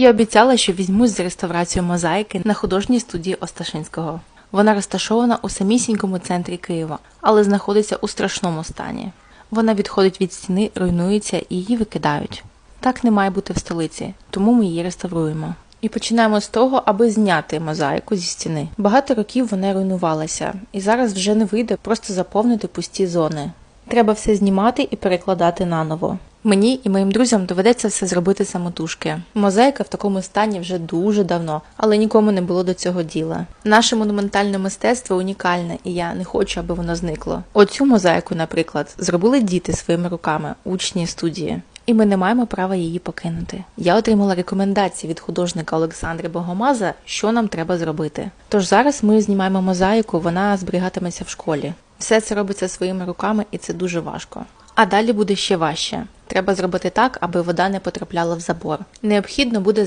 Я обіцяла, що візьмусь за реставрацію мозаїки на художній студії Осташинського. Вона розташована у самісінькому центрі Києва, але знаходиться у страшному стані. Вона відходить від стіни, руйнується і її викидають. Так не має бути в столиці, тому ми її реставруємо. І починаємо з того, аби зняти мозаїку зі стіни. Багато років вона руйнувалася, і зараз вже не вийде просто заповнити пусті зони. Треба все знімати і перекладати наново. Мені і моїм друзям доведеться все зробити самотужки. Мозаїка в такому стані вже дуже давно, але нікому не було до цього діла. Наше монументальне мистецтво унікальне, і я не хочу, аби воно зникло. Оцю мозаїку, наприклад, зробили діти своїми руками, учні студії. І ми не маємо права її покинути. Я отримала рекомендації від художника Олександра Богомаза, що нам треба зробити. Тож зараз ми знімаємо мозаїку, вона зберігатиметься в школі. Все це робиться своїми руками, і це дуже важко. А далі буде ще важче. Треба зробити так, аби вода не потрапляла в забор. Необхідно буде зробити